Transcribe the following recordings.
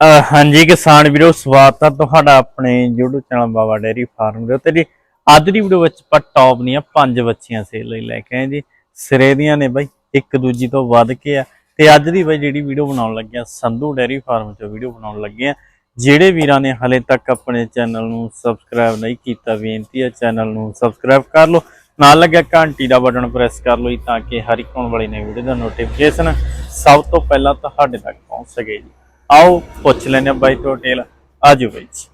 ਹਾਂਜੀ ਕਿਸਾਨ ਵੀਰੋ, ਸਵਾਗਤ ਹੈ ਤੁਹਾਡਾ ਆਪਣੇ YouTube channel Baba dairy farm ਦੇ ਉੱਤੇ ਜੀ। ਅੱਜ ਦੀ ਵੀਡੀਓ ਵਿੱਚ ਆਪਾਂ ਟੌਪ ਦੀਆਂ ਪੰਜ ਬੱਚੀਆਂ ਸੇਲ ਲਈ ਲੈ ਕੇ ਆਏ ਜੀ। ਸਿਰੇ ਦੀਆਂ ਨੇ ਬਾਈ, ਇੱਕ ਦੂਜੀ ਤੋਂ ਵੱਧ ਕੇ ਆ। ਤੇ ਅੱਜ ਦੀ ਬਾਈ ਜਿਹੜੀ ਵੀਡੀਓ ਬਣਾਉਣ ਲੱਗੇ ਆ, ਸੰਧੂ ਡੇਰੀ ਫਾਰਮ 'ਚੋਂ ਵੀਡੀਓ ਬਣਾਉਣ ਲੱਗੇ ਆ। ਜਿਹੜੇ ਵੀਰਾਂ ਨੇ ਹਲੇ ਤੱਕ ਆਪਣੇ ਚੈਨਲ ਨੂੰ ਸਬਸਕ੍ਰਾਈਬ ਨਹੀਂ ਕੀਤਾ, ਬੇਨਤੀ ਹੈ ਚੈਨਲ ਨੂੰ ਸਬਸਕ੍ਰਾਈਬ ਕਰ ਲਓ। ਨਾਲ ਲੱਗਿਆ ਘੰਟੀ ਦਾ ਬਟਨ ਪ੍ਰੈਸ ਕਰ ਲਓ ਜੀ, ਤਾਂ ਕਿ ਹਰ ਇੱਕ ਆਉਣ ਵਾਲੀ ਨਵੀਂ ਵੀਡੀਓ ਦਾ ਨੋਟੀਫਿਕੇਸ਼ਨ ਸਭ ਤੋਂ ਪਹਿਲਾਂ ਤੁਹਾਡੇ ਤੱਕ ਪਹੁੰਚ ਸਕੇ ਜੀ। ਆਓ ਪੁੱਛ ਲੈਨੇ ਆ ਬਾਈ ਤੋਂ ਡਿਟੇਲ ਆਜੋ ਬਾਈ ਜੀ।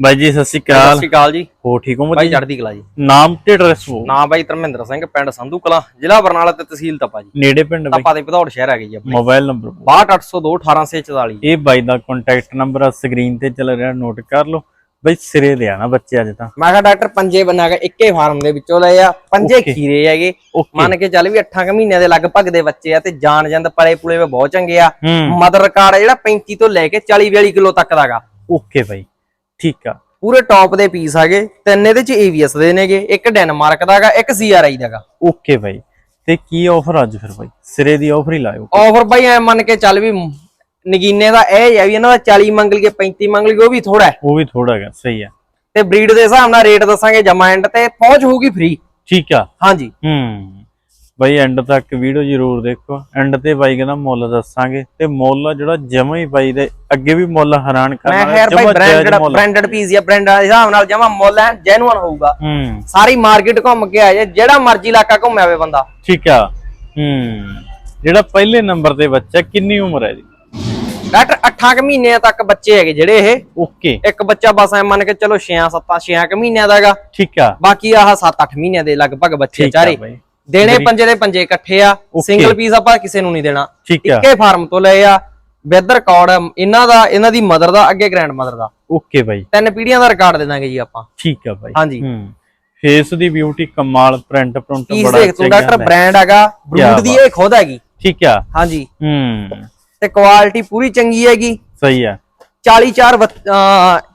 ਬਾਈ ਜੀ ਸਤਿ ਸ਼੍ਰੀ ਸਤਿ ਅਕਾਲ ਸ਼੍ਰੀ ਅਕਾਲ ਜੀ। ਹੋ ਠੀਕ ਹੋ ਬਾਈ ਚੜ੍ਹਦੀ ਕਲਾ ਜੀ। ਨਾਮ ਤੇ ਐਡਰੈਸ ਹੋ ਨਾਮ ਬਾਈ ਧਰਮਿੰਦਰ ਸਿੰਘ ਪਿੰਡ ਸੰਧੂ ਕਲਾ ਜ਼ਿਲ੍ਹਾ ਬਰਨਾਲਾ ਤੇ ਤਹਿਸੀਲ ਤਪਾ ਜੀ। ਨੇੜੇ ਪਿੰਡ ਬਾਈ? ਤਪਾ ਦੇ ਭਦੌੜ ਸ਼ਹਿਰ ਹੈਗੇ ਜੀ ਆਪਣੇ। ਮੋਬਾਈਲ ਨੰਬਰ 62802 1844 ਇਹ ਬਾਈ ਦਾ ਕੰਟੈਕਟ ਨੰਬਰ ਆ ਸਕਰੀਨ ਤੇ ਚੱਲ ਰਿਹਾ ਨੋਟ ਕਰ ਲਓ। ਬਾਈ ਸਿਰੇ ਦੇ ਆ ਨਾ ਬੱਚੇ ਅੱਜ ਤਾਂ। ਮੈਂ ਕਿਹਾ ਡਾਕਟਰ ਪੰਜੇ ਬਣਾ ਕੇ ਇੱਕੇ ਫਾਰਮ ਦੇ ਵਿੱਚੋਂ ਲਏ ਆ। ਪੰਜੇ Okay. ਖੀਰੇ ਹੈਗੇ। ਮੰਨ ਕੇ ਚੱਲ ਵੀ 8 ਕੁ ਮਹੀਨਿਆਂ ਦੇ ਲਗਭਗ ਦੇ ਬੱਚੇ ਆ ਤੇ ਜਾਨ ਜੰਦ ਪਲੇ ਪੁਲੇ ਵੇ ਬਹੁਤ ਚੰਗੇ ਆ। ਹੂੰ। ਮਦਰ ਰਿਕਾਰਡ ਜਿਹੜਾ 35 ਤੋਂ ਲੈ ਕੇ 40 42 ਕਿਲੋ ਤੱਕ ਦਾਗਾ ਓਕੇ ਬਾਈ ਠੀਕ ਆ। ਪੂਰੇ ਟੌਪ ਦੇ ਪੀਸ ਹੈਗੇ ਤਿੰਨ ਇਹਦੇ ਚ ਏਵੀਐਸ ਦੇ ਨੇਗੇ ਇੱਕ ਡੈਨਮਾਰਕ ਦਾਗਾ ਇੱਕ ਸੀਆਰਆਈ ਦਾਗਾ ਓਕੇ ਬਾਈ ਤੇ ਕੀ ਆਫਰ ਅੱਜ ਫਿਰ ਬਾਈ? ਸਿਰੇ ਦੀ ਆਫਰ ਹੀ ਲਾਇਓ। ਆਫਰ ਬਾਈ ਐ ਮੰਨ ਕੇ ਚੱਲ ਵੀ ਨਗੀਨੇ ਦਾ ਇਹ ਹੈ ਵੀ ਇਹਨਾਂ ਦਾ 40 ਮੰਗ ਲਈਏ 35 ਮੰਗ ਲਈਏ ਉਹ ਵੀ ਥੋੜਾ ਹੈ। ਉਹ ਵੀ ਥੋੜਾ ਹੈਗਾ ਸਹੀ ਆ ਤੇ ਬਰੀਡ ਦੇ ਹਿਸਾਬ ਨਾਲ ਰੇਟ ਦੱਸਾਂਗੇ ਜਮਾ ਐਂਡ ਤੇ ਪਹੁੰਚ ਹੋਊਗੀ ਫ੍ਰੀ ਠੀਕ ਆ। ਹਾਂਜੀ। ਹੂੰ। ਬਾਈ ਐਂਡ ਤੱਕ ਵੀਡੀਓ ਜ਼ਰੂਰ ਦੇਖੋ। ਐਂਡ ਤੇ ਬਾਈ ਕਹਿੰਦਾ ਮੁੱਲ ਦੱਸਾਂਗੇ। ਤੇ ਮੁੱਲ ਜਿਹੜਾ ਜਮਾ ਹੀ ਬਾਈ ਦੇ ਅੱਗੇ ਵੀ ਮੁੱਲ ਹੈਰਾਨ ਕਰਨ ਮੈਂ ਖੈਰ ਬਾਈ ਬ੍ਰਾਂਡਡ। ਬ੍ਰਾਂਡਡ ਪੀਸ ਜਾਂ ਬ੍ਰਾਂਡ ਦੇ ਹਿਸਾਬ ਨਾਲ ਜਮਾ ਮੁੱਲ ਹੈ ਜੈਨੂਅਨ ਹੋਊਗਾ। ਹੂੰ। ਸਾਰੀ ਮਾਰਕੀਟ ਘੁੰਮ ਕੇ ਆ ਜਾਏ ਜਿਹੜਾ ਮਰਜ਼ੀ ਇਲਾਕਾ ਘੁੰਮੇ ਆਵੇ ਬੰਦਾ। ਠੀਕ ਆ। ਹੂੰ। ਜਿਹੜਾ ਪਹਿਲੇ ਨੰਬਰ ਤੇ ਬੱਚਾ ਕਿੰਨੀ ਉਮਰ ਹੈ ਜੀ? ਡਾਕਟਰ 8 ਕੁ ਮਹੀਨਿਆਂ ਤੱਕ ਬੱਚੇ ਹੈਗੇ ਜਿਹੜੇ ਇਹ। ਓਕੇ। ਇੱਕ ਬੱਚਾ ਬਸ ਐ ਮੰਨ ਕੇ ਚਲੋ 6 7 6 ਕੁ ਮਹੀਨਿਆਂ ਦਾ ਹੈਗਾ। ਠੀਕ ਆ। ਬਾਕੀ ਆਹ 7-8 ਮਹੀਨਿਆਂ ਦੇ ਲਗਭਗ ਬੱਚੇ ਚਾਰੇ। ਦੇਣੇ ਪੰਜੇ ਦੇ ਪੰਜੇ ਇਕੱਠੇ ਆ. ਸਿੰਗਲ ਪੀਸ ਆਪਾਂ ਕਿਸੇ ਨੂੰ ਨਹੀਂ ਦੇਣਾ। ਇੱਕੇ ਫਾਰਮ ਤੋਂ ਲਏ ਆ। ਵਿਦ ਰਿਕਾਰਡ ਇਹਨਾਂ ਦਾ ਇਹਨਾਂ ਦੀ ਮਦਰ ਦਾ ਅੱਗੇ ਗ੍ਰੈਂਡ ਮਦਰ ਦਾ। ਓਕੇ ਬਾਈ। ਤਿੰਨ ਪੀੜ੍ਹੀਆਂ ਦਾ ਰਿਕਾਰਡ ਦੇ ਦਾਂਗੇ ਜੀ ਆਪਾਂ। ਠੀਕ ਆ ਬਾਈ। ਹਾਂਜੀ। ਹੂੰ। ਫੇਸ ਦੀ ਬਿਊਟੀ ਕਮਾਲ ਪ੍ਰਿੰਟ ਪ੍ਰਿੰਟ ਬੜਾ ਦੇਖ ਤੂੰ ਚੰਗਾ ਡਾਕਟਰ ਹੈ। ਬ੍ਰਾਂਡ ਹੈਗਾ। ਬਰੂਡ ਦੀ ਇਹ ਖੁਦ ਹੈਗੀ। ਠੀਕ ਆ। ਹਾਂਜੀ। ਹੂੰ। ਤੇ ਕੁਆਲਿਟੀ ਪੂਰੀ ਚੰਗੀ ਹੈਗੀ। ਸਹੀ ਆ। 44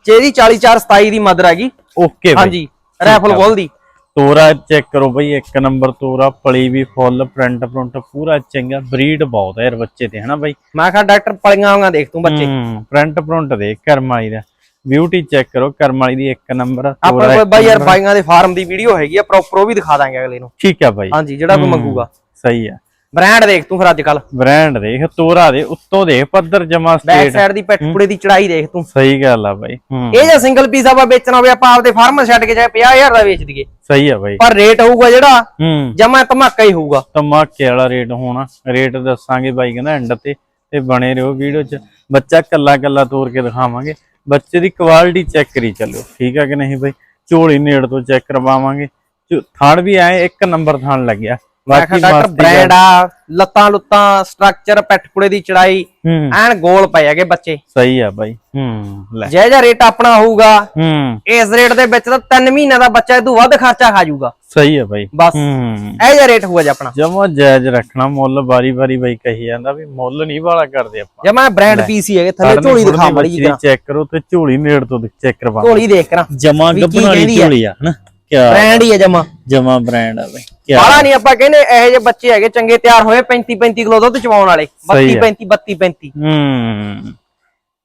ਜਿਹੜੀ 44 27 ਦੀ ਮਦਰ ਹੈਗੀ। ਓਕੇ ਬਾਈ। ਹਾਂਜੀ ਰੈਫਲ ਬੋਲ ਦੀ। ਤੋਰਾ ਚੈੱਕ ਕਰੋ ਬਈ ਇੱਕ ਨੰਬਰ ਤੋਰਾ ਪਲੀ ਵੀ ਫੁੱਲ ਪ੍ਰਿੰਟ ਪ੍ਰਿੰਟ ਪੂਰਾ ਚੰਗਾ ਬਰੀਡ ਬਹੁਤ ਹੈ ਯਾਰ ਬੱਚੇ ਤੇ ਹਨਾ ਬਾਈ? ਮੈਂ ਕਿਹਾ ਡਾਕਟਰ ਪਲੀਆਂ ਵਾਂਗਾ ਦੇਖ ਤੂੰ ਬੱਚੇ। ਹੂੰ ਪ੍ਰਿੰਟ ਪ੍ਰਿੰਟ ਦੇਖ ਕਰਮਾਲੀ ਦਾ। ਬਿਊਟੀ ਚੈੱਕ ਕਰੋ ਕਰਮਾਲੀ ਦੀ ਇੱਕ ਨੰਬਰ ਆਪਣੇ ਕੋਲ ਬਾਈ ਯਾਰ ਬਾਈਆਂ ਦੇ ਫਾਰਮ ਦੀ ਵੀਡੀਓ ਹੈਗੀ ਆ ਪ੍ਰੋਪਰ ਉਹ ਵੀ ਦਿਖਾ ਦਾਂਗੇ ਅਗਲੇ ਨੂੰ। ਠੀਕ ਆ ਬਾਈ। ਹਾਂਜੀ ਜਿਹੜਾ ਕੋਈ ਮੰਗੂਗਾ। ਸਹੀ ਆ। ਬ੍ਰਾਂਡ ਦੇਖ ਤੂੰ ਫਿਰ ਅੱਜ ਕੱਲ ਬ੍ਰਾਂਡ ਦੇਖ ਤੋਰਾ ਦੇ ਉੱਤੋਂ ਦੇਖ ਪੱਧਰ ਜਮਾ ਬੈਕ ਸਟੇਟ ਸਾਈਡ ਦੀ ਪੈਟਪੂੜੇ ਦੀ ਚੜਾਈ ਦੇਖ ਤੂੰ। ਸਹੀ ਗੱਲ ਆ ਬਾਈ ਇਹ ਜੇ ਸਿੰਗਲ ਪੀਸ ਆਪਾਂ ਵੇਚਣਾ ਹੋਵੇ ਆਪਾਂ ਆਪਦੇ ਫਾਰਮ ਛੱਡ ਕੇ ਜਾਏ 50000 ਦਾ ਵੇਚ ਦਈਏ। ਸਹੀ ਆ ਬਾਈ। ਪਰ ਰੇਟ ਹੋਊਗਾ ਜਿਹੜਾ ਜਮਾ ਧਮਾਕਾ ਹੀ ਹੋਊਗਾ। ਧਮਾਕੇ ਵਾਲਾ ਰੇਟ ਹੋਣਾ। ਰੇਟ ਦੱਸਾਂਗੇ ਬਾਈ ਕਹਿੰਦਾ ਐਂਡ ਤੇ ਤੇ ਬਣੇ ਰਹੋ ਵੀਡੀਓ 'ਚ। ਬੱਚਾ ਕੱਲਾ ਕੱਲਾ ਤੋੜ ਕੇ ਦਿਖਾਵਾਂਗੇ। ਬੱਚੇ ਦੀ ਕੁਆਲਿਟੀ ਚੈੱਕ ਕਰੀ ਚੱਲਿਓ ਠੀਕ ਆ ਕਿ ਨਹੀਂ ਬਾਈ? ਝੋਲੀ ਨੇੜ ਤੋਂ ਚੈੱਕ ਕਰਵਾਵਾਂਗੇ। ਥਣ ਵੀ ਆਏ ਇੱਕ ਨੰਬਰ ਥਣ ਲੱਗਿਆ। ਮੈਂ ਕਿਹਾ ਡਾਕਟਰ ਬ੍ਰਾਂਡ ਆ ਲੱਤਾਂ ਲੁੱਤਾਂ ਸਟਰਕਚਰ ਪੈਟਪੂੜੇ ਦੀ ਚੜਾਈ ਹੂੰ। ਐਨ ਗੋਲ ਪਏ ਹੈਗੇ ਬੱਚੇ। ਸਹੀ ਆ ਬਾਈ। ਹੂੰ। ਲੈ। ਜੇ ਜਿਹਾ ਰੇਟ ਆਪਣਾ ਹੋਊਗਾ ਹੂੰ। ਇਸ ਰੇਟ ਦੇ ਵਿੱਚ ਤਾਂ 3 ਮਹੀਨਿਆਂ ਦਾ ਬੱਚਾ ਇਹ ਤੋਂ ਵੱਧ ਖਰਚਾ ਖਾ ਜਾਊਗਾ। ਸਹੀ ਆ ਬਾਈ। ਬਸ। ਹੂੰ। ਇਹ ਜਿਹਾ ਰੇਟ ਹੋਊਗਾ ਜੀ ਆਪਣਾ। ਜਮਾ ਜਾਇਜ਼ ਰੱਖਣਾ ਮੁੱਲ ਬਾਰੀ ਬਾਰੀ ਬਾਈ ਕਹੀ ਜਾਂਦਾ ਵੀ ਮੁੱਲ ਨਹੀਂ ਵਾਲਾ ਕਰਦੇ ਆਪਾਂ। ਜੇ ਮੈਂ ਬ੍ਰਾਂਡ ਪੀਸੀ ਹੈਗੇ ਥੱਲੇ ਝੋਲੀ ਦਿਖਾ ਮੜੀ ਜੀ ਚੈੱਕ ਕਰੋ ਤੇ ਝੋਲੀ ਨੇੜ ਤੋਂ ਚੈੱਕ ਕਰਵਾ ਝੋਲੀ ਦੇਖ ਕਰਾਂ ਜਮਾ ਗੱਬਣ ਵਾਲੀ? ਝੋਲੀ ਆ ਹਨਾ? ਕਿਆ ਬ੍ਰਾਂਡ ਹੀ ਹੈ ਜਮਾ। ਜਮਾ ਬ੍ਰਾਂਡ ਆ ਬਈ ਕਿਆ ਬਾਲਾ ਨਹੀਂ ਆਪਾਂ ਕਹਿੰਦੇ ਇਹੋ ਜਿਹੇ ਬੱਚੇ ਹੈਗੇ ਚੰਗੇ ਤਿਆਰ ਹੋਏ 35 35 ਕਿਲੋ ਦੁੱਧ ਚਵਾਉਣ ਵਾਲੇ। 32 ਸਹੀ ਹੈ। 35 32 35 ਹੂੰ।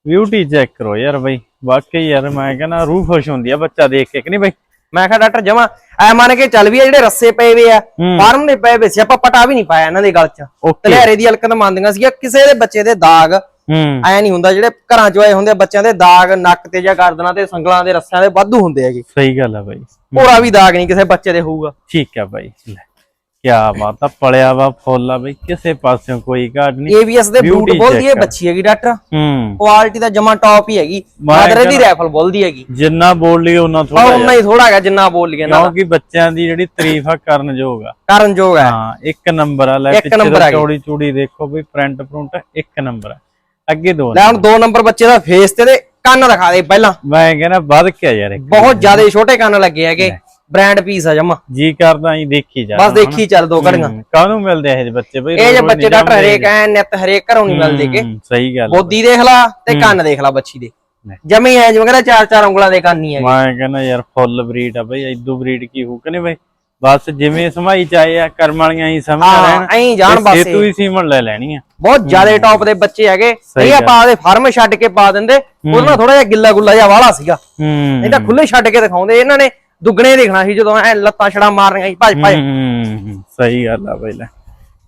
ਬਿਊਟੀ ਚੈੱਕ ਕਰੋ ਯਾਰ ਬਈ। ਵਾਕਈ ਯਾਰ ਮੈਂ ਕਹਿੰਦਾ ਰੂਹ ਖੁਸ਼ ਹੁੰਦੀ ਆ ਬੱਚਾ ਦੇਖ ਕੇ ਕਿ ਨਹੀਂ ਬਈ? ਮੈਂ ਕਿਹਾ ਡਾਕਟਰ ਜਮਾ ਐ ਮੰਨ ਕੇ ਚੱਲ ਵੀ ਆ ਜਿਹੜੇ ਰੱਸੇ ਪਏ ਵੇ ਆ। ਫਾਰਮ ਦੇ ਪਏ ਵੇ ਸੀ ਆਪਾਂ ਪਟਾ ਵੀ ਨਹੀਂ ਪਾਇਆ ਇਹਨਾਂ ਦੇ ਗਲ 'ਚ। ਤਲੇਰੇ ਦੀ ਹਲਕਤ ਮੰਨਦੀਆਂ ਸੀਗੀਆਂ ਕਿਸੇ ਦੇ ਬੱਚੇ ਦੇ ਦਾਗ ਐ ਨਹੀਂ ਹੁੰਦਾ ਜਿਹੜੇ ਘਰਾਂ 'ਚ ਆਏ ਹੁੰਦੇ ਆ ਬੱਚਿਆਂ ਦੇ ਦਾਗ ਨੱਕ ਤੇ ਜਾਂ ਗਰਦਨਾਂ ਤੇ ਸੰਗਲਾਂ ਦੇ ਰੱਸਿਆਂ ਦੇ ਵਾਧੂ ਹੁੰਦੇ ਹੈਗੇ। ਸਹੀ ਗੱਲ ਆ ਬਈ। ਹੋਰਾ ਵੀ ਦਾਗ ਨਹੀਂ ਕਿਸੇ ਬੱਚੇ ਦੇ ਹੋਊਗਾ। ਠੀਕ ਆ ਬਾਈ। ਕਿਆ ਬਾਤ ਆ ਪਲਿਆ ਵਾ ਫੁੱਲ ਆ ਬਈ। ਕਿਸੇ ਪਾਸਿਓਂ ਕੋਈ ਘਾਟ ਨਹੀਂ। ਏਵੀਐਸ ਦੇ ਬੂਟ ਬੋਲਦੀ ਹੈ check ਬੱਚੀ ਹੈਗੀ ਡਾਕਟਰ। ਹੂੰ। ਕੁਆਲਿਟੀ ਦਾ ਜਮਾ ਟੌਪ ਹੀ ਹੈਗੀ। ਮਾਦਰੇ ਦੀ ਰਾਈਫਲ ਬੋਲਦੀ ਹੈਗੀ। ਜਿੰਨਾ ਬੋਲ ਲਈ ਉਹਨਾਂ ਥੋੜਾ ਉਹਨਾਂ ਹੀ ਥੋੜਾ ਹੈਗਾ ਜਿੰਨਾ ਬੋਲ ਲਈਏ ਨਾ ਕਿਉਂਕਿ ਬੱਚਿਆਂ ਦੀ ਜਿਹੜੀ ਤਾਰੀਫ ਆ ਕਰਨ ਯੋਗ ਆ। ਕਰਨ ਯੋਗ ਹੈ। ਹਾਂ ਇੱਕ ਨੰਬਰ ਆ ਲੈ ਪਿੱਛੇ ਆ। ਚੌੜੀ ਚੂੜੀ ਦੇਖੋ ਬਈ ਪ੍ਰਿੰਟ ਪ੍ਰਿੰਟ ਇੱਕ ਨੰਬਰ ਆ। ਅੱਗੇ ਦੋ ਲੈ ਹੁਣ ਦੋ ਨੰਬਰ ਬੱਚੇ ਦਾ ਫੇਸ ਤੇ ਤੇ ਕੰਨ ਦਿਖਾ ਦੇ ਪਹਿਲਾਂ। ਮੈਂ ਕਹਿੰਦਾ ਵੱਧ ਕੇ ਆ ਯਾਰ ਬਹੁਤ ਜ਼ਿਆਦਾ ਛੋਟੇ ਕੰਨ ਲੱਗੇ ਹੈਗੇ। ਬ੍ਰਾਂਡ ਪੀਸ ਆ ਜਮਾ। ਜੀ ਕਰਦਾ ਹੀ ਦੇਖੀ ਜਾ ਬਸ ਦੇਖੀ ਚੱਲ ਦੋ ਘੜੀਆਂ। ਕਾਹਨੂੰ ਮਿਲਦੇ ਇਹ ਜਿਹੇ ਬੱਚੇ ਬਈ? ਇਹ ਜੇ ਬੱਚੇ ਨਹੀਂ ਡਾਕਟਰ। ਹਰੇਕ ਐ ਨਿੱਤ ਹਰੇਕ ਘਰੋਂ ਨਹੀਂ ਮਿਲਦੇ ਕਿ ਹੂੰ, ਸਹੀ ਗੱਲ ਆ। ਬੋਦੀ ਦੇਖ ਲਾ ਤੇ ਕੰਨ ਦੇਖ ਲਾ ਬੱਚੀ ਦੇ। ਲੈ। ਜਮੇ ਐ ਜਿਵੇਂ ਕਹਿੰਦਾ ਚਾਰ ਚਾਰ ਉਂਗਲਾਂ ਦੇ ਕੰਨ ਹੀ ਹੈਗੇ। ਮੈਂ ਕਹਿੰਦਾ ਯਾਰ ਫੁੱਲ ਬਰੀਡ ਆ ਬਈ ਇਦੋਂ ਬਰੀਡ ਕੀ ਹੋ ਕਿ ਨਹੀਂ ਬਈ ਬਸ ਜਿਵੇਂ ਸਮਾਈ ਚਾਏ ਆ ਕਰਮ ਵਾਲੀਆਂ ਹੀ ਸਮਝ ਹਾਂ, ਐਂ ਜਾਣ ਬਸ ਇਹ। ਤੂੰ ਹੀ ਸੀਮਨ ਲੈ ਲੈਣੀ ਆ। ਬਹੁਤ ਜ਼ਿਆਦਾ ਟੌਪ ਦੇ ਬੱਚੇ ਹੈਗੇ। ਨਹੀਂ ਆਪਾਂ ਆਪਦੇ ਫਾਰਮ ਛੱਡ ਕੇ ਪਾ ਦਿੰਦੇ। ਉਹਨਾਂ ਨਾਲ ਥੋੜਾ ਜਿਹਾ ਗਿੱਲਾ ਗੁੱਲਾ ਜਿਹਾ ਵਾਲਾ ਸੀਗਾ। ਹੂੰ। ਤਾਂ ਖੁੱਲੇ ਛੱਡ ਕੇ ਦਿਖਾਉਂਦੇ। ਇਹਨਾਂ ਨੇ ਦੁੱਗਣੇ ਦੇਖਣਾ ਸੀ ਜਦੋਂ ਐ ਲੱਤਾਂ ਛੜਾ ਮਾਰਨੀਆਂ ਸੀ। ਭੱਜ ਭੱਜ। ਹੂੰ, ਸਹੀ ਗੱਲ ਆ ਬਈ ਲੈ।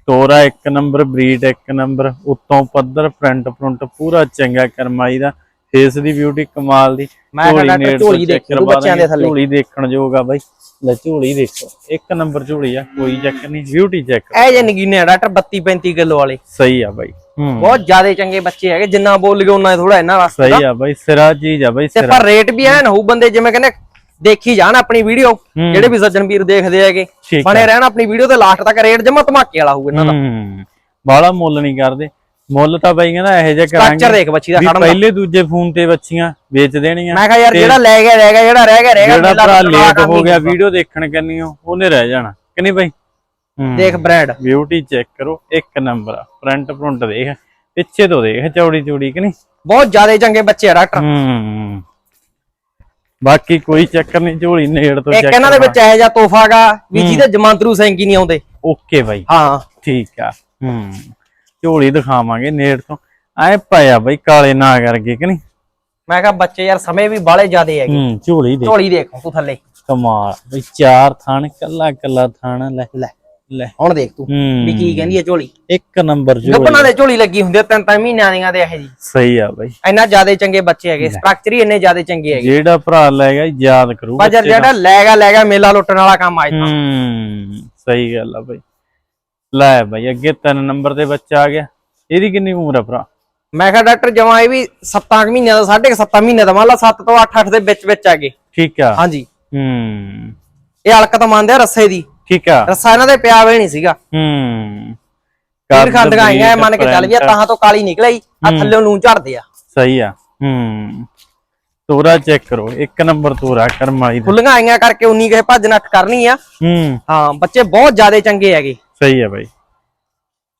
ਤੋਰਾ ਇੱਕ ਨੰਬਰ ਬਰੀਡ ਇੱਕ ਨੰਬਰ। ਉਤੋਂ ਪੱਧਰ ਫਰੰਟ ਫਰੰਟ ਪੂਰਾ ਚੰਗਾ ਕਰਮਾਈ ਦਾ। ਫੇਸ ਦੀ ਬਿਊਟੀ ਕਮਾਲ ਦੀ। ਮੈਂ ਕਿਹਾ ਡਾਕਟਰ ਨੇੜ ਤੋਂ ਝੋਲੀ ਦੇਖੀ ਬੱਚਿਆਂ ਦੇ ਥੱਲੇ। ਝੋਲੀ ਦੇਖਣ ਜੋਗਾ ਬਾਈ। ਲੈ ਝੋਲੀ ਦੇਖੋ ਇੱਕ ਨੰਬਰ ਝੋਲੀ ਆ ਕੋਈ ਚੱਕਰ ਨਹੀਂ ਬਿਊਟੀ ਚੈੱਕ ਇਹ ਜੇ ਨਗੀਨੇ ਡਾਕਟਰ 32 35 ਕਿਲੋ ਵਾਲੇ। ਸਹੀ ਆ ਬਾਈ। ਬਹੁਤ ਜ਼ਿਆਦਾ ਚੰਗੇ ਬੱਚੇ ਹੈਗੇ ਜਿੰਨਾ ਬੋਲ ਗਏ ਉਹਨਾਂ ਥੋੜਾ ਇਹਨਾਂ ਵਾਸਤੇ ਸਹੀ ਆ ਬਾਈ ਸਿਰਾ ਚੀਜ਼ ਆ ਬਾਈ ਸਿਰਾ। ਪਰ ਰੇਟ ਵੀ ਐਨ ਹੋਊ ਬੰਦੇ ਜਿਵੇਂ ਕਹਿੰਦੇ ਦੇਖੀ ਜਾਣ ਆਪਣੀ ਵੀਡੀਓ ਜਿਹੜੇ ਵੀ ਸੱਜਣ ਵੀਰ ਦੇਖਦੇ ਹੈਗੇ ਬਣੇ ਰਹਿਣ ਆਪਣੀ ਵੀਡੀਓ ਤੇ ਲਾਸਟ ਤੱਕ ਰੇਟ ਜਮਾ ਧਮਾਕੇ ਵਾਲਾ ਹੋਊ ਇਹਨਾਂ ਦਾ। ਬਾਲਾ ਮੁੱਲ ਨਹੀਂ ਕਰਦੇ। ਮੁੱਲ ਤਾਂ ਬਾਈ ਕਹਿੰਦਾ ਇਹੋ ਜਿਹਾ ਸਟਰਕਚਰ ਕਰਾਂਗੇ ਦੇਖ ਬੱਚੀ ਦਾ ਵੀ ਖੜਨ ਦਾ। ਪਹਿਲੇ ਦੂਜੇ ਫੋਨ ਤੇ ਬੱਚੀਆਂ ਵੇਚ ਦੇਣੀਆਂ। ਮੈਂ ਕਿਹਾ ਯਾਰ ਜਿਹੜਾ ਲੈ ਗਿਆ ਰਹਿ ਗਿਆ ਜਿਹੜਾ ਰਹਿ ਗਿਆ ਰਹਿ ਗਿਆ ਜਿਹੜਾ ਭਰਾ ਲੇਟ ਹੋ ਗਿਆ। ਵੀਡੀਓ ਦੇਖਣ ਕੰਨੀ ਉਹਨੇ ਰਹਿ ਜਾਣਾ। ਕਿ ਨਹੀਂ ਬਾਈ? ਦੇਖ ਬ੍ਰੈਂਡ ਬਿਊਟੀ ਚੈੱਕ ਕਰੋ ਇੱਕ ਨੰਬਰ ਆ। ਫਰੰਟ ਫਰੰਟ ਦੇਖ ਪਿੱਛੇ ਤੋਂ ਦੇਖ ਚੌੜੀ ਚੌੜੀ ਕਿ ਨਹੀਂ? ਬਹੁਤ ਜ਼ਿਆਦਾ ਚੰਗੇ ਬੱਚੇ ਆ ਡਾਕਟਰ। ਹੂੰ। ਬਾਕੀ ਕੋਈ ਚੱਕਰ ਨਹੀਂ ਝੋਲੀ ਨੇੜ ਤੋਂ ਇੱਕ ਚੈੱਕ ਇਹਨਾਂ ਦੇ ਵਿੱਚ ਇਹੋ ਜਿਹਾ ਤੋਹਫਾਗਾ ਵੀ ਜਿਹਦੇ ਜਮਾਂਤਰੂ ਸੈਂਕੀ ਨਹੀਂ ਆਉਂਦੇ। ਓਕੇ ਬਾਈ। ਹਾਂ। ਠੀਕ ਆ। ਹੂੰ। ਝੋਲੀ ਦਿਖਾਵਾਂਗੇ ਨੇੜ ਤੋਂ। ਐ ਪਾਇਆ ਬਾਈ ਕਾਲੇ ਨਾ ਕਰਕੇ ਕਿ ਨਹੀਂ? ਮੈਂ ਕਿਹਾ ਬੱਚੇ ਯਾਰ ਸਮੇਂ ਵੀ ਬਾਲੇ ਜ਼ਿਆਦੇ ਹੈਗੇ। ਹੂੰ ਝੋਲੀ ਦੇ। ਝੋਲੀ ਦੇਖ ਤੂੰ ਥੱਲੇ। ਕਮਾਲ ਬਈ ਚਾਰ ਥਣ ਕੱਲਾ ਕੱਲਾ ਥਣ ਲੈ। ਲੈ ਲੈ। ਹੁਣ ਦੇਖ ਤੂੰ ਵੀ ਕੀ ਕਹਿੰਦੀ ਹੈ ਝੋਲੀ। ਇੱਕ ਨੰਬਰ ਝੋਲੀ। ਗੱਪਣਾ ਦੇ ਝੋਲੀ ਲੱਗੀ ਹੁੰਦੀ ਤਿੰਨ ਤਿੰਨ ਮਹੀਨਿਆਂ ਦੀਆਂ ਦੇ ਇਹ ਜੀ। ਸਹੀ ਆ ਬਾਈ। ਇੰਨਾ ਜ਼ਿਆਦਾ ਚੰਗੇ ਬੱਚੇ ਹੈਗੇ ਸਟਰਕਚਰ ਹੀ ਇੰਨੇ ਜ਼ਿਆਦਾ ਚੰਗੇ ਹੈਗੇ। ਜਿਹੜਾ ਭਰਾ ਲੈ ਗਿਆ ਯਾਦ ਕਰੂ ਬਾਜਰ ਜਿਹੜਾ ਲੈ ਗਿਆ ਲੈ ਗਿਆ ਮੇਲਾ ਲੁੱਟਣ ਵਾਲਾ ਕੰਮ ਤਾਂ ਹੂੰ ਸਹੀ ਗੱਲ ਆ ਬਾਈ। ਲੈ ਬਾਈ ਅੱਗੇ ਤਿੰਨ ਨੰਬਰ ਤੇ ਬੱਚਾ ਆ ਗਿਆ। ਇਹਦੀ ਕਿੰਨੀ ਉਮਰ ਆ ਭਰਾ? ਮੈਂ ਕਿਹਾ ਡਾਕਟਰ ਜਮਾ ਇਹ ਵੀ 7 ਮਹੀਨਿਆਂ ਦਾ ਸਾਢੇ 7 ਮਹੀਨੇ ਦਾ ਮੰਨ ਲਾ 7 ਤੋਂ 8 8 ਦੇ ਵਿੱਚ ਵਿੱਚ ਆ ਗਏ। ਠੀਕ ਆ। ਹਾਂਜੀ। ਹੂੰ। ਇਹ ਹਲਕਤ ਮੰਨਦੇ ਆ ਰੱਸੇ ਦੀ। ਠੀਕ ਆ। ਰੱਸਾ ਇਹਨਾਂ ਦੇ ਪਿਆ ਵੇ ਨਹੀਂ ਸੀਗਾ। ਹੂੰ। ਫਿਰ ਗਾਈਆਂ ਬਰੀਕ, ਮੰਨ ਕੇ ਚੱਲ ਵੀ ਆ print, ਤਾਂ ਤੋਂ ਕਾਲੀ ਨਿਕਲਈ ਆ ਥੱਲੇ ਨੂੰ ਝੜਦੇ ਆ। ਸਹੀ ਆ। ਹੂੰ। ਤੋਰਾ ਚੈੱਕ ਕਰੋ ਇੱਕ ਨੰਬਰ ਤੋਰਾ ਕਰਮ ਵਾਲੀ ਦਾ। ਖੁੱਲੀਆਂ ਆਈਆਂ ਕਰਕੇ ਉਨੀ ਕਹੇ ਭੱਜ ਨੱਠ ਕਰਨੀ ਆ। ਹੂੰ। ਹਾਂ ਬੱਚੇ ਬਹੁਤ ਜ਼ਿਆਦਾ ਚੰਗੇ ਹੈਗੇ। ਸਹੀ ਆ ਬਾਈ।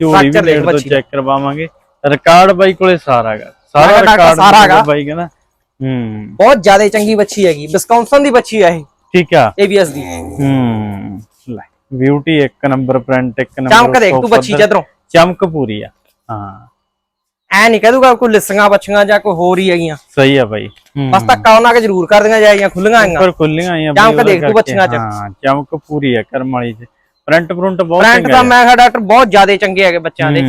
ਝੋਲੀ ਵੀ ਨੇੜ ਤੋਂ ਦਾ। ਚੈੱਕ ਕਰਵਾਵਾਂਗੇ। ਰਿਕਾਰਡ ਬਾਈ ਕੋਲੇ ਸਾਰਾ ਹੈਗਾ। ਸਾਰਾ ਰਿਕਾਰਡ ਸਾਰਾ ਹੈਗਾ। ਬਾਈ ਕਹਿੰਦਾ ਹੂੰ। ਬਹੁਤ ਜ਼ਿਆਦਾ ਚੰਗੀ ਬੱਚੀ ਹੈਗੀ। ਵਿਸਕੌਨਸਨ ਦੀ ਬੱਚੀ ਆ ਇਹ। ਠੀਕ ਆ। ਏਬੀਐਸ ਦੀ। ਹੂੰ। ਲੈ ਬਿਊਟੀ ਇੱਕ ਨੰਬਰ ਪ੍ਰਿੰਟ ਇੱਕ ਨੰਬਰ ਚਮਕ ਦੇਖ ਤੂੰ ਬੱਚੀ। ਜਦਰੋਂ ਚਮਕ ਪੂਰੀ ਆ। ਹਾਂ। ਐ ਨਹੀਂ ਕਹਿ ਦੂਗਾ ਕੋਈ ਲਿਸੀਆਂ ਬੱਚੀਆਂ ਜਾਂ ਕੋਈ ਹੋਰ ਹੀ ਹੈਗੀਆਂ। ਸਹੀ ਆ ਬਾਈ। ਹੂੰ। ਬਸ ਧੱਕਾ ਉਹਨਾਂ ਕੇ ਜ਼ਰੂਰ ਕਰ ਦੀਆਂ ਜਾਈਆਂ ਖੁੱਲੀਆਂ ਆਈਆਂ। ਪਰ ਖੁੱਲੀਆਂ ਆਈਆਂ ਚਮਕ ਦੇਖ ਤੂੰ ਬੱਚੀਆਂ ਚ। ਹਾਂ ਚਮਕ ਪੂਰੀ ਆ ਕਰਮ ਵਾਲੀ ਚ। ਪ੍ਰਿੰਟ ਪ੍ਰਿੰਟ ਬਹੁਤ ਚੰਗਾ ਦਾ ਮੈਂ ਕਿਹਾ ਡਾਕਟਰ ਬਹੁਤ ਜ਼ਿਆਦਾ ਚੰਗੇ ਹੈਗੇ ਬੱਚਿਆਂ ਦੇ।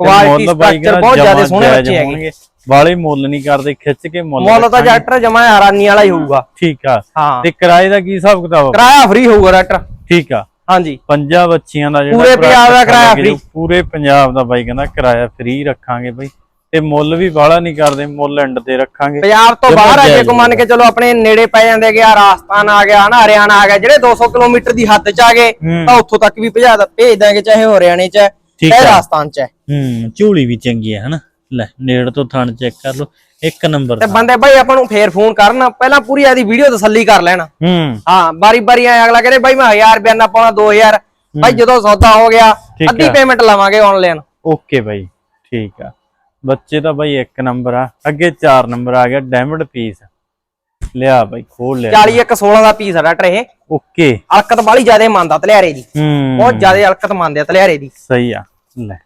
ਕੁਆਲਿਟੀ ਸਟਰਕਚਰ ਬਹੁਤ ਜ਼ਿਆਦਾ ਸੋਹਣੇ ਬੱਚੇ ਹੈਗੇ। ਵਾਲੇ ਮੁੱਲ ਨਹੀਂ ਕਰਦੇ ਖਿੱਚ ਕੇ ਮੁੱਲ ਮੁੱਲ ਤਾਂ ਡਾਕਟਰ ਜਮਾ ਹੈਰਾਨੀ ਵਾਲਾ ਹੀ ਹੋਊਗਾ। ਠੀਕ ਆ। ਤੇ ਕਿਰਾਏ ਦਾ ਕੀ ਹਿਸਾਬ ਕਿਤਾਬ? ਕਿਰਾਇਆ ਫ੍ਰੀ ਹੋਊਗਾ ਡਾਕਟਰ। ਠੀਕ ਆ। ਹਾਂਜੀ। ਪੰਜਾਂ ਬੱਚੀਆਂ ਦਾ ਜਿਹੜਾ ਪੂਰੇ ਪੰਜਾਬ ਦਾ ਕਿਰਾਇਆ। ਜਾਊ, ਪੂਰੇ ਪੰਜਾਬ ਦਾ ਬਾਈ ਕਹਿੰਦਾ ਕਿਰਾਇਆ ਫ੍ਰੀ ਰੱਖਾਂਗੇ ਬਾਈ। ਤੇ ਮੁੱਲ ਵੀ ਬਾਹਲਾ ਨਹੀਂ ਕਰਦੇ ਮੁੱਲ ਐਂਡ ਤੇ ਰੱਖਾਂਗੇ। ਪੰਜਾਬ ਤੋਂ ਬਾਹਰ ਆ ਜੇ ਕੋ ਮੰਨ ਕੇ ਚਲੋ ਆਪਣੇ ਨੇੜੇ ਪੈ ਜਾਂਦੇ ਕਿ ਆ ਰਾਜਸਥਾਨ ਆ ਗਿਆ ਹਨਾ ਹਰਿਆਣਾ ਆ ਗਿਆ ਜਿਹੜੇ 200 ਕਿਲੋਮੀਟਰ ਦੀ ਹੱਦ ਚ ਆ ਗਏ। ਤਾਂ ਉੱਥੋਂ ਤੱਕ ਵੀ ਭਜਾ ਦਾ ਭੇਜ ਦਾਂਗੇ ਚਾਹੇ ਹਰਿਆਣੇ ਚ ਚਾਹੇ। ਰਾਜਸਥਾਨ ਚ ਹੈ। ਹੂੰ ਝੋਲੀ ਵੀ ਚੰਗੀ ਹੈ ਹਨਾ। ਲੈ ਨੇੜ ਤੋਂ ਥਣ ਚੈੱਕ ਕਰ ਲਓ ਇੱਕ ਨੰਬਰ ਤੇ ਬੰਦੇ ਬਾਈ ਆਪਾਂ ਨੂੰ ਫੇਰ ਫੋਨ ਕਰਨ ਪਹਿਲਾਂ ਪੂਰੀ ਆਦੀ ਵੀਡੀਓ ਤਸੱਲੀ ਕਰ ਲੈਣ। ਹੂੰ। ਹਾਂ ਬਾਰੀ ਬਾਰੀ ਐ ਅਗਲਾ ਕਹਿੰਦੇ ਬਾਈ ਮੈਂ 1000 ਰੁਪਏ ਨਾ ਪਾਉਣਾ 2000 ਬਾਈ ਜਦੋਂ ਸੌਦਾ ਹੋ ਗਿਆ ਅੱਧੀ। ਪੇਮੈਂਟ ਲਵਾਂਗੇ ਆਨਲਾਈਨ ਓਕੇ ਬਾਈ ਠੀਕ ਆ। ਬੱਚੇ ਤਾਂ ਬਾਈ ਇੱਕ ਨੰਬਰ ਆ ਅੱਗੇ 4 ਨੰਬਰ ਆ ਗਿਆ ਡਾਇਮੰਡ ਪੀਸ ਲਿਆ ਬਾਈ ਖੋਲ ਲਿਆ। 40 ਇੱਕ 16 ਦਾ ਪੀਸ ਆ ਡਾਕਟਰ ਇਹ। ਓਕੇ। ਹਲਕਤ ਬਾਲੀ ਜ਼ਿਆਦਾ ਮੰਨਦਾ ਤਲਿਆਰੇ ਦੀ। ਹੂੰ। ਬਹੁਤ ਜ਼ਿਆਦਾ ਹਲਕਤ ਮੰਨਦੇ ਆ ਤਲਿਆਰੇ ਦੀ। ਸਹੀ ਆ ਲੈ।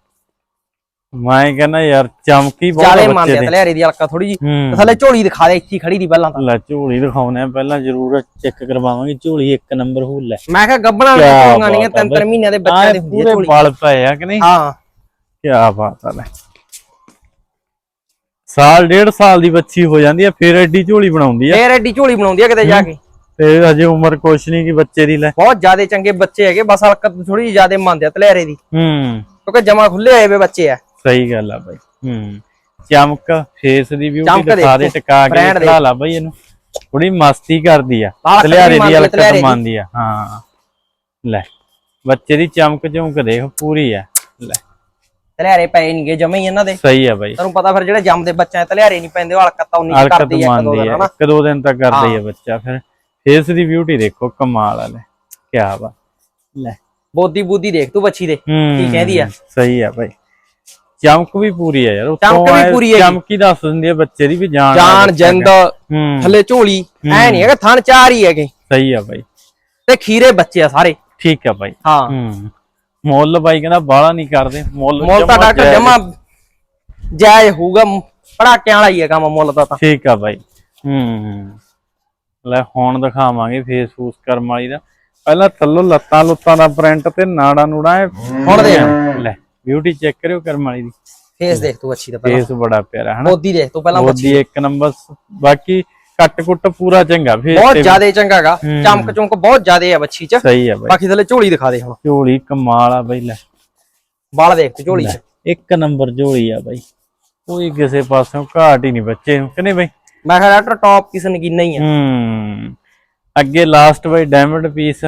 ਮੈਂ ਕਹਿੰਦਾ ਯਾਰ ਚਮਕੀ ਬਹੁਤ ਜ਼ਿਆਦਾ ਆ ਮੰਨਦੇ ਬੱਚੇ ਆ ਦੇ। ਤਲਿਆਰੇ ਦੀ ਹਲਕਤ ਥੋੜੀ ਜੀ ਹੂੰ। ਥੱਲੇ ਝੋਲੀ ਦਿਖਾ ਦੇ ਇੱਥੇ ਹੀ ਖੜੀ ਦੀ ਪਹਿਲਾਂ ਤਾਂ। ਲੈ ਝੋਲੀ ਦਿਖਾਉਣੇ ਆ ਪਹਿਲਾਂ ਜ਼ਰੂਰ ਚੈੱਕ ਕਰਵਾਵਾਂਗੇ। ਝੋਲੀ ਇੱਕ ਨੰਬਰ ਹੋ ਲੈ। ਮੈਂ ਕਿਹਾ ਗੱਬਣਾ ਨਹੀਂ ਬਾਤ ਆ ਤਿੰਨ ਤਿੰਨ। ਮਹੀਨਿਆਂ ਦੇ ਬੱਚਿਆਂ ਦੇ ਹੁੰਦੀ ਹੈ ਪੂਰੇ ਝੋਲੀ। ਪਏ ਆ ਕਿ ਨਹੀਂ? ਹਾਂ। ਕੀ ਬਾਤ ਆ ਲੈ। ਸਾਲ ਡੇਢ ਸਾਲ ਦੀ ਬੱਚੀ ਹੋ ਜਾਂਦੀ ਆ ਫਿਰ ਐਡੀ ਝੋਲੀ ਬਣਾਉਂਦੀ ਆ ਫੇਰ ਐਡੀ ਝੋਲੀ ਬਣਾਉਂਦੀ ਆ ਕਿਤੇ ਜਾ ਕੇ। ਤੇ ਹਜੇ ਉਮਰ ਕੁਛ ਨਹੀਂ ਕਿ ਬੱਚੇ ਦੀ ਲੈ। ਬਹੁਤ ਜ਼ਿਆਦਾ ਚੰਗੇ ਬੱਚੇ ਹੈਗੇ ਬਸ ਹਲਕਤ ਥੋੜੀ ਜ਼ਿਆਦਾ ਮੰਨਦੇ ਆ ਤਲਿਆਰੇ ਦੀ। ਹੂੰ। ਕਿਉਂਕਿ ਜਮਾ ਖੁੱਲੇ ਹੋਏ ਵੇ ਬੱਚੇ ਆ। ਸਹੀ ਗੱਲ ਆ ਬਾਈ। ਹੂੰ। ਚਮਕ ਫੇਸ ਦੀ ਬਿਊਟੀ ਚਮਕ ਦਿਖਾ ਦੇ ਦੇਖੋ, ਟਿਕਾ ਕੇ brand ਖੜਾ ਲਾ ਬਾਈ ਇਹਨੂੰ। ਥੋੜੀ ਮਸਤੀ ਕਰਦੀ ਆ। ਤਲਿਆਰੇ ਮੰਨਦੀ ਦੀ ਹਲਕਤ ਤਲਿਆਰੇ ਦੀ। ਮੰਨਦੀ ਆ। ਹਾਂ। ਲੈ। ਬੱਚੇ ਦੀ ਚਮਕ ਚਮਕ ਦੇਖ ਪੂਰੀ ਆ। ਲੈ। ਤਲਿਆਰੇ ਪਏ ਨਹੀਂਗੇ ਜਮੇ ਹੀ ਇਹਨਾਂ ਦੇ। ਸਹੀ ਆ ਬਾਈ। ਤੁਹਾਨੂੰ ਪਤਾ ਫਿਰ ਜਿਹੜੇ ਜੰਮਦੇ ਬੱਚਾ ਤਲਿਆਰੇ ਨਹੀਂ ਪੈਂਦੇ ਹਲਕਤ ਤਾਂ ਉਨੀ ਕਰਦੀ ਆ ਇੱਕ ਦੋ ਦਿਨ ਹਨਾ? ਇੱਕ ਦੋ ਦਿਨ ਤੱਕ ਕਰਦਾ ਹੀ। ਆ ਬੱਚਾ ਫਿਰ। ਫੇਸ ਦੀ ਬਿਊਟੀ ਦੇਖੋ ਕਮਾਲ ਆ ਲੈ ਕੀ ਵਾ ਲੈ। ਬੋਦੀ ਬੂਦੀ ਦੇਖ ਤੂੰ ਬੱਚੀ ਦੇ ਹੂੰ ਕੀ ਕਹਿੰਦੀ ਆ? ਸਹੀ ਆ ਬਾਈ। ਚਮਕ ਵੀ ਪੂਰੀ ਆ ਯਾਰ ਚਮਕ ਵੀ ਪੂਰੀ ਹੈਗੀ। ਚਮਕ ਹੀ ਦੱਸ ਦਿੰਦੀ ਆ ਬੱਚੇ ਦੀ ਵੀ ਜਾਨ ਜਾਨ ਜਿੰਦ ਹੂੰ। ਥੱਲੇ ਝੋਲੀ ਐ ਨਹੀਂ ਹੈਗਾ ਥਣ ਚਾਰ ਹੀ ਹੈਗੇ। ਸਹੀ ਆ ਬਾਈ। ਤੇ ਖੀਰੇ ਬੱਚੇ ਆ ਸਾਰੇ। ਠੀਕ ਆ ਬਾਈ। ਹਾਂ। ਹੂੰ। ਮੁੱਲ ਬਾਈ ਕਹਿੰਦਾ ਬਾਹਲਾ ਨਹੀਂ ਕਰਦੇ ਮੁੱਲ ਮੁੱਲ ਤਾਂ ਡਾਕਟਰ। ਜਮਾ ਜਾਇਜ਼ ਹੋਊਗਾ ਪੜਾਕਿਆਂ ਵਾਲਾ ਹੀ ਹੈ ਕੰਮ ਮੁੱਲ ਦਾ ਤਾਂ। ਠੀਕ ਆ ਬਾਈ। ਹੂੰ ਲੈ ਹੁਣ ਦਿਖਾਵਾਂਗੇ ਫੇਸ ਫੂਸ ਕਰਮ ਵਾਲੀ ਦਾ। ਪਹਿਲਾਂ ਥੱਲੋਂ ਲੱਤਾਂ ਲੁੱਤਾਂ ਦਾ ਪ੍ਰਿੰਟ ਤੇ ਨਾੜਾ ਨੂੜਾ ਹੁਣ ਦੇਖ। ਲੈ ਬਿਊਟੀ ਚੈੱਕ ਕਰਿਓ ਕਰਮ ਵਾਲੀ ਦੀ। ਫੇਸ ਦੇਖ ਤੂੰ ਅੱਛੀ ਦਾ ਪਹਿਲਾਂ। ਫੇਸ ਬੜਾ ਪਿਆਰਾ ਹਨਾ? ਮੋਦੀ ਦੇਖ ਤੂੰ ਪਹਿਲਾਂ ਬੋਦੀ ਇੱਕ ਨੰਬਰ ਬਾਕੀ ਕੱਟ ਕੁੱਟ ਪੂਰਾ ਚੰਗਾ ਫੇਸ ਬਹੁਤ ਜ਼ਿਆਦਾ ਚੰਗਾਗਾ। ਚਮਕ ਚੁੰਕ ਬਹੁਤ ਜ਼ਿਆਦਾ ਆ ਬੱਚੀ ਚ। ਸਹੀ ਆ ਬਾਈ। ਬਾਕੀ ਥੱਲੇ ਝੋਲੀ ਦਿਖਾ ਦੇ ਹੁਣ। ਝੋਲੀ ਕਮਾਲ ਆ ਬਾਈ ਲੈ। ਬਾਲ ਦੇਖ ਤੂੰ ਝੋਲੀ ਚ। ਇੱਕ ਨੰਬਰ ਝੋਲੀ ਆ ਬਾਈ। ਕੋਈ ਕਿਸੇ ਪਾਸੋਂ ਘਾਟ ਹੀ ਨਹੀਂ ਬੱਚੇ ਨੂੰ ਕਿ ਨਹੀਂ ਬਾਈ? ਮੈਂ ਕਿਹਾ ਡਾਕਟਰ ਟੌਪ ਕਿਸ ਨਗੀਨਾ ਹੀ ਆ। ਹੂੰ। ਅੱਗੇ ਲਾਸਟ ਬਾਈ ਡਾਇਮੰਡ ਪੀਸ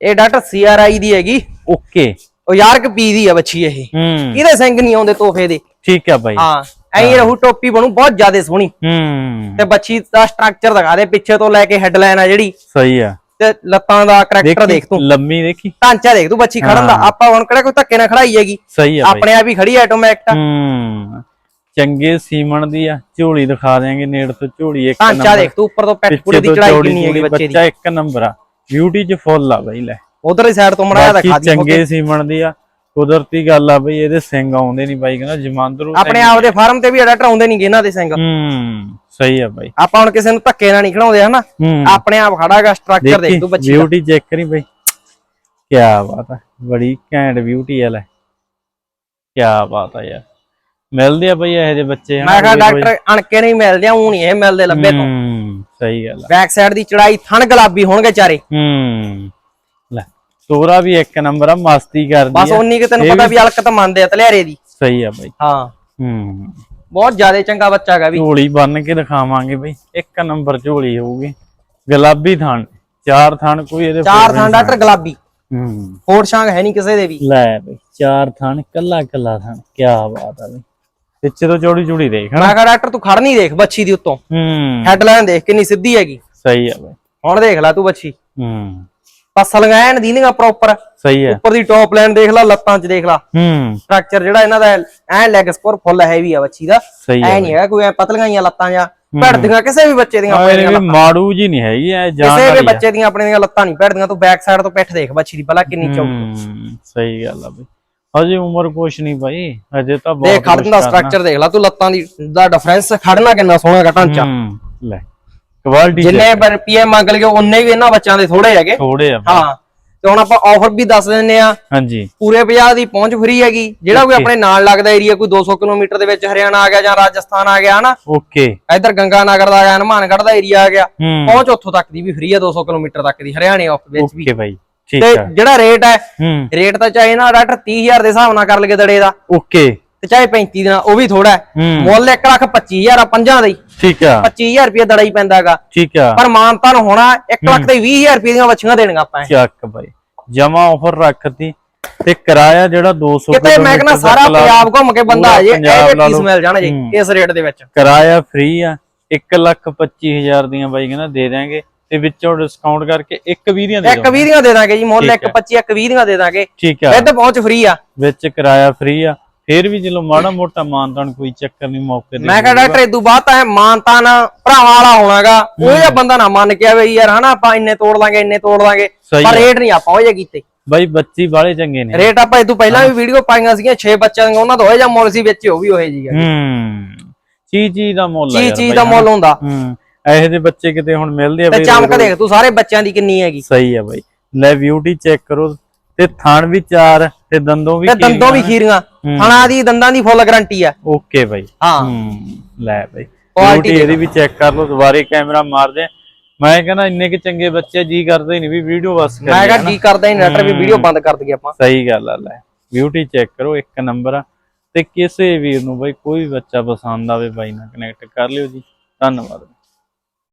ਇਹ ਡਾਕਟਰ ਸੀਆਰਆਈ ਦੀ ਹੈਗੀ। ਓਕੇ। ਉਹ ਯਾਰ ਕ ਪੀ ਦੀ ਆ ਬੱਚੀ ਇਹ। ਹੂੰ। ਇਹਦੇ ਸਿੰਘ ਨਹੀਂ ਆਉਂਦੇ ਤੋਹਫੇ ਦੇ? ਠੀਕ ਆ ਬਾਈ। ਹਾਂ। ਐਂ ਰਹੂ ਟੋਪੀ ਬਣੂ ਬਹੁਤ ਜ਼ਿਆਦਾ ਸੋਹਣੀ। ਹੂੰ। ਤੇ ਬੱਚੀ ਦਾ ਸਟਰਕਚਰ ਦਿਖਾ ਦੇ ਪਿੱਛੇ ਤੋਂ ਲੈ ਕੇ ਹੈਡਲਾਈਨ ਆ ਜਿਹੜੀ। ਸਹੀ ਆ। ਤੇ ਲੱਤਾਂ ਦਾ ਕਰੈਕਟਰ ਦੇਖ ਤੂੰ। ਲੰਮੀ ਦੇਖੀ। ਢਾਂਚਾ ਦੇਖ ਤੂੰ ਬੱਚੀ ਖੜਨ ਦਾ। ਆਪਾਂ ਹੁਣ ਕਿਹੜਾ ਕੋਈ ਧੱਕੇ ਨਾਲ ਖੜਾਈ ਹੈਗੀ। ਸਹੀ ਆ ਆਪਣੇ ਆਪ ਹੀ ਖੜੀ ਆਟੋਮੈਟਿਕ ਹੂੰ। ਚੰਗੇ ਸੀਮਣ ਦੀ ਆ ਝੋਲੀ ਦਿਖਾ ਦੇਾਂਗੇ ਨੇੜ ਤੋਂ ਝੋਲੀ ਇੱਕ ਢਾਂਚਾ ਨੰਬਰ। ਦੇਖ ਤੂੰ ਉੱਪਰ ਤੋਂ ਪੈਟ ਪੂਰੀ ਦੀ ਚੜਾਈ ਚੌੜੀ ਕਿੰਨੀ ਹੈਗੀ ਬੱਚੇ ਦੀ। ਬੱਚਾ ਇੱਕ ਨੰਬਰ ਆ। ਬਿਊਟੀ ਚ ਫੁੱਲ ਆ ਬਾਈ ਲੈ। ਉਧਰ ਸਾਈਡ ਤੋਂ ਮੜਾਇਆ ਬਾਕੀ ਦਿਖਾ ਦੀ ਚੰਗੇ ਸੀਮਣ ਦੀ ਆ ਕੁਦਰਤੀ ਗੱਲ ਆ ਬਈ ਇਹਦੇ ਸਿੰਘ ਆਉਂਦੇ ਨਹੀਂ ਬਾਈ ਕਹਿੰਦਾ ਜਮਾਂਦਰੂ ਆਪਣੇ ਆਪ ਦੇ ਫਾਰਮ ਤੇ ਵੀ ਡਾਕਟਰ ਆਉਂਦੇ ਨਹੀਂ ਇਹਨਾਂ ਦੇ ਸਿੰਘ। ਹੂੰ ਸਹੀ ਆ ਬਾਈ। ਆਪਾਂ ਹੁਣ ਕਿਸੇ ਨੂੰ ਧੱਕੇ ਨਾਲ ਨਹੀਂ ਖੜਾਉਂਦੇ ਹਨਾ? ਹੂੰ। ਆਪਣੇ ਆਪ ਖੜਾਗਾ ਸਟਰਕਚਰ ਦੇਖ ਤੂੰ ਬੱਚੀ। ਬਿਊਟੀ ਚੈੱਕ ਕਰੀ ਬਾਈ। ਕੀ ਬਾਤ ਆ ਬੜੀ ਘੈਂਟ ਬਿਊਟੀ ਆ ਲੈ। ਕੀ ਬਾਤ ਆ ਯਾਰ। ਮਿਲਦੇ ਆ ਬਈ ਇਹੋ ਜਿਹੇ ਬੱਚੇ ਮੈਂ ਕਿਹਾ। ਡਾਕਟਰ ਅਣਕੇ ਨਹੀਂ ਮਿਲਦੇ ਉਹ ਨਹੀਂ ਇਹ ਮਿਲਦੇ ਲੱਭੇ ਤੋਂ। ਹੂੰ ਸਹੀ ਗੱਲ ਆ। ਬੈਕ ਸਾਈਡ ਦੀ ਚੜਾਈ ਥਣ ਗੁਲਾਬੀ ਹੋਣਗੇ ਚਾਰੇ ਹੂੰ। ਤੋਰਾ ਵੀ ਇੱਕ ਨੰਬਰ ਆ ਮਸਤੀ ਕਰਦੀ ਬਸ ਆ। ਉਨੀ ਕਿ ਤੈਨੂੰ ਪਤਾ ਵੀ ਹਲਕਤ ਮੰਨਦੇ ਆ ਤਲਿਆਰੇ ਦੀ। ਸਹੀ ਆ ਬਾਈ। ਹਾਂ। ਹੂੰ। ਬਹੁਤ ਜ਼ਿਆਦਾ ਚੰਗਾ ਬੱਚਾ ਹੈਗਾ ਵੀ। ਝੋਲੀ ਬੰਨ ਕੇ ਦਿਖਾਵਾਂਗੇ ਬਈ। ਇੱਕ ਨੰਬਰ ਝੋਲੀ ਹੋਊਗੀ। ਗੁਲਾਬੀ ਥਣ। ਚਾਰ ਥਣ ਕੋਈ ਇਹਦੇ ਚਾਰ ਥਣ ਡਾਕਟਰ ਗੁਲਾਬੀ। ਹੂੰ। ਹੋਰ ਸ਼ਾਂਗ ਹੈ ਨਹੀਂ ਕਿਸੇ ਦੇ ਵੀ। ਲੈ ਬਈ ਚਾਰ ਥਣ ਕੱਲਾ ਕੱਲਾ ਥਣ। ਕੀ ਬਾਤ ਆ ਬਈ। ਪਿੱਛੇ ਤੋਂ ਚੌੜੀ ਚੌੜੀ ਦੇਖ ਮੈਂ ਕਿਹਾ ਡਾਕਟਰ ਤੂੰ ਖੜ ਨਹੀਂ ਦੇਖ ਬੱਚੀ ਦੀ ਉੱਤੋਂ। ਹੂੰ। ਹੈਡਲਾਈਨ ਦੇਖ ਕਿੰਨੀ ਸਿੱਧੀ ਹੈਗੀ। ਸਹੀ ਆ ਬਈ। ਹੁਣ ਦੇਖ ਲੈ ਤੂੰ ਬੱਚੀ। ਹੂੰ। ਪਸਲ ਐਨ ਦੀਨੀਆਂ ਪ੍ਰੋਪਰ ਸਹੀ ਆ ਉੱਪਰ ਦੀ ਟੌਪ ਲਾਈਨ ਦੇਖ ਲੈ ਲੱਤਾਂ 'ਚ ਦੇਖ ਲੈ। ਹੂੰ। ਸਟਰਕਚਰ ਜਿਹੜਾ ਇਹਨਾਂ ਦਾ ਐ ਲੈਗ ਸਕੋਰ ਫੁੱਲ ਹੈਵੀ ਆ ਬੱਚੀ ਦਾ। ਐ ਨਹੀਂ ਹੈਗਾ ਕੋਈ ਐ ਪਤਲੀਆਂ ਜੀਆਂ ਲੱਤਾਂ ਜਾਂ ਭੜਦੀਆਂ ਕਿਸੇ ਵੀ ਬੱਚੇ ਦੀਆਂ ਆਪਣੇ ਦੀਆਂ ਮਾੜੂ ਜੀ ਨਹੀਂ ਹੈਗੀ ਐ ਜਾਨ ਕਿਸੇ ਵੀ ਬੱਚੇ ਦੀਆਂ ਆਪਣੇ ਦੀਆਂ ਲੱਤਾਂ ਨਹੀਂ ਭੜਦੀਆਂ ਤੂੰ ਬੈਕ ਸਾਈਡ ਤੋਂ ਪਿੱਠ ਦੇਖ ਬੱਚੀ ਦੀ ਪਹਿਲਾਂ ਕਿੰਨੀ ਚੌੜੀ ਹੂੰ ਸਹੀ ਗੱਲ ਆ ਬਈ। ਹਜੇ ਉਮਰ ਕੁਛ ਨਹੀਂ ਬਾਈ ਹਜੇ ਤਾਂ ਬਹੁਤ ਦੇਖ ਖੜਨ ਦਾ ਸਟਰਕਚਰ ਦੇਖ ਲੈ ਤੂੰ ਲੱਤਾਂ ਦੀ ਦਾ ਡਿਫਰੈਂਸ ਖੜਨਾ ਕਿੰਨਾ ਸੋਹਣਾ ਢਾਂਚਾ। ਹੂੰ ਲੈ। ਕੁਆਲਿਟੀ ਜਿੰਨੇ ਰੁਪਏ ਮੰਗ ਲਗੇ ਉਨੇ ਵੀ ਇਹਨਾਂ ਬੱਚਿਆਂ ਦੇ ਥੋੜੇ ਹੈਗੇ। ਥੋੜੇ ਆ। ਹਾਂ ਤੇ ਹੁਣ ਆਪਾਂ ਆਫਰ ਵੀ ਦੱਸ ਦਿੰਨੇ ਆ। ਹਾਂਜੀ। ਪੂਰੇ ਪੰਜਾਬ ਦੀ ਪਹੁੰਚ ਫਰੀ ਹੈਗੀ। ਜਿਹੜਾ ਕੋਈ ਆਪਣੇ ਨਾਲ ਲੱਗਦਾ ਏਰੀਆ ਕੋਈ 200 ਕਿਲੋਮੀਟਰ ਦੇ ਵਿੱਚ ਹਰਿਆਣਾ ਆ ਗਿਆ ਜਾਂ ਰਾਜਸਥਾਨ ਆ ਗਿਆ ਹਨਾ? ਓਕੇ ਇਧਰ ਗੰਗਾ ਨਗਰ ਦਾ ਆ ਗਿਆ ਹਨੂਮਾਨਗੜ੍ਹ ਦਾ ਏਰੀਆ ਆ ਗਿਆ। ਪਹੁੰਚ ਉੱਥੋਂ ਤੱਕ ਦੀ ਵੀ ਫ੍ਰੀ ਆ 200 ਕਿਲੋਮੀਟਰ ਤੱਕ ਦੀ ਹਰਿਆਣੇ ਆਫ ਵਿੱਚ ਵੀ। ਓਕੇ ਬਾਈ ਠੀਕ ਤੇ ਆ। ਜਿਹੜਾ ਰੇਟ ਹੈ ਰੇਟ ਤਾਂ ਚਾਹੇ ਨਾ ਡਾਕਟਰ 30000 ਦੇ ਹਿਸਾਬ ਨਾਲ ਕਰ ਲਗੇ ਦੜੇ ਦਾ। ਓਕੇ ਤੇ ਚਾਹੇ 35 ਦਾ ਉਹ ਵੀ ਥੋੜਾ ਮੁੱਲ 1 ਲੱਖ 25000 ਆ ਪੰਜਾਂ ਦਾ ਹੀ। ਠੀਕ ਆ। 25000 ਰੁਪਏ ਦੜਾ ਹੀ ਪੈਂਦਾਗਾ। ਠੀਕ ਆ। ਪਰ ਮਾਨਤਾਨ ਹੋਣਾ 1 ਲੱਖ ਤੇ 20000 ਰੁਪਏ ਦੀਆਂ ਵੱਛੀਆਂ ਦੇਣੀਆਂ ਆਪਾਂ ਚੱਕ ਬਾਈ। ਜਮਾ ਆਫਰ ਰੱਖਤੀ ਤੇ ਕਿਰਾਇਆ ਜਿਹੜਾ 200 ਕਿਤੇ ਮੈਂ ਕਹਿੰਦਾ ਸਾਰਾ ਪੰਜਾਬ ਘੁੰਮ ਕੇ ਬੰਦਾ ਆ ਜੇ ਇਹ ਪੀਸ। ਮਿਲ ਜਾਣਗੇ ਹੂੰ। ਇਸ ਰੇਟ ਦੇ ਵਿੱਚ। ਕਿਰਾਇਆ ਫ੍ਰੀ ਆ 1 ਲੱਖ 25000 ਦੀਆਂ ਬਾਈ ਕਹਿੰਦਾ ਦੇ ਦਿਆਂਗੇ ਤੇ ਵਿੱਚੋਂ ਡਿਸਕਾਊਂਟ ਕਰਕੇ ਇੱਕ 20 ਦੀਆਂ ਦੇ ਇੱਕ ਦਿਓ 20 ਦੀਆਂ ਦੇ ਦਾਂਗੇ ਜੀ ਮੁੱਲ ਠੀਕ ਇੱਕ ਹੈ। 25 ਇੱਕ 20 ਦੀਆਂ ਦੇ ਦਾਂਗੇ। ਠੀਕ ਆ। ਇਹ ਤਾਂ ਪਹੁੰਚ ਫ੍ਰੀ ਆ। ਵਿੱਚ ਕਿਰਾਇਆ ਫ੍ਰੀ ਆ ਫੇਰ ਵੀ ਚਲੋ ਮਾੜਾ ਮੋਟਾ ਮਾਨਤਾਨ ਕੋਈ ਚੱਕਰ ਨਹੀਂ ਮੌਕੇ ਤੇ ਮੈਂ ਕਿਹਾ ਡਾਕਟਰ ਇਦੋਂ ਬਾਅਦ ਤਾਂ ਮਾਨਤਾਨ ਭਰਾਵਾਂ ਵਾਲਾ ਹੋਣਾਗਾ। ਉਹ ਜਿਹਾ ਬੰਦਾ ਨਾ ਮੰਨ ਕੇ ਆਵੇ ਯਾਰ ਹਨਾ ਆਪਾਂ ਇੰਨੇ ਤੋੜ ਲਾਂਗੇ ਇੰਨੇ ਤੋੜ ਲਾਂਗੇ। ਪਰ। ਰੇਟ ਨਹੀਂ ਆਪਾਂ ਉਹ ਜਿਹਾ ਕੀਤੇ। ਬਾਈ ਬੱਚੀ ਬਾਲੇ ਚੰਗੇ ਨੇ। ਰੇਟ ਆਪਾਂ ਇਦੋਂ ਪਹਿਲਾਂ ਵੀ ਵੀਡੀਓ ਪਾਈਆਂ ਸੀਗੀਆਂ 6 ਬੱਚਿਆਂ ਦੀਆਂ ਉਹਨਾਂ ਦਾ ਹੋਏ ਜਾਂ ਮੁੱਲ ਸੀ ਵਿੱਚ ਉਹ ਵੀ ਹੋਏ ਜੀ ਹੂੰ। ਚੀਜ਼ ਚੀਜ਼ ਦਾ ਮੁੱਲ ਆ ਚੀਜ਼ ਚੀਜ਼ ਦਾ ਮੁੱਲ ਹੁੰਦਾ। ਹੂੰ। ਇਹੋ ਜਿਹੇ ਬੱਚੇ ਕਿਤੇ ਹੁਣ ਮਿਲਦੇ ਆ ਤੇ ਬਈ ਚਮਕ ਦੇਖ ਤੂੰ ਸਾਰੇ ਬੱਚਿਆਂ ਦੀ ਕਿੰਨੀ ਹੈਗੀ। ਸਹੀ ਆ ਬਾਈ। ਲੈ ਬਿਊਟੀ ਚੈੱਕ ਕਰੋ ਤੇ ਥਣ ਵੀ ਚਾਰ ਤੇ ਦੰਦੋਂ ਵੀ ਤੇ ਦੰਦੋਂ ਵੀ। ਖੀਰੀਆਂ। ਥਣਾ ਦੀ ਦੰਦਾਂ ਦੀ ਫੁੱਲ ਗਾਰੰਟੀ ਆ। ਓਕੇ ਬਾਈ। ਹਾਂ। ਲੈ ਬਾਈ। ਬਿਊਟੀ ਇਹਦੀ ਵੀ ਚੈੱਕ ਕਰ ਲਓ ਦੁਬਾਰੇ ਕੈਮਰਾ ਮਾਰ ਦੇ ਮੈਂ ਕਹਿੰਦਾ ਇੰਨੇ ਕਿ ਚੰਗੇ ਬੱਚੇ ਜੀ ਕਰਦੇ ਨਹੀਂ ਵੀ ਵੀਡੀਓ ਬਸ ਮੈਂ ਕਰੀਏ ਕਿਹਾ ਹਨਾ। ਕੀ ਕਰਦਾ ਹੀ ਡਾਕਟਰ ਵੀ ਵੀਡੀਓ ਬੰਦ ਕਰ ਦਈਏ ਆਪਾਂ। ਸਹੀ ਗੱਲ ਆ ਲੈ। ਬਿਊਟੀ ਚੈੱਕ ਕਰੋ ਇੱਕ ਨੰਬਰ ਆ। ਤੇ ਕਿਸੇ ਵੀਰ ਨੂੰ ਬਾਈ ਕੋਈ ਬੱਚਾ ਪਸੰਦ ਆਵੇ ਬਾਈ ਨਾਲ ਕਨੈਕਟ ਕਰ ਲਿਓ ਜੀ। ਧੰਨਵਾਦ।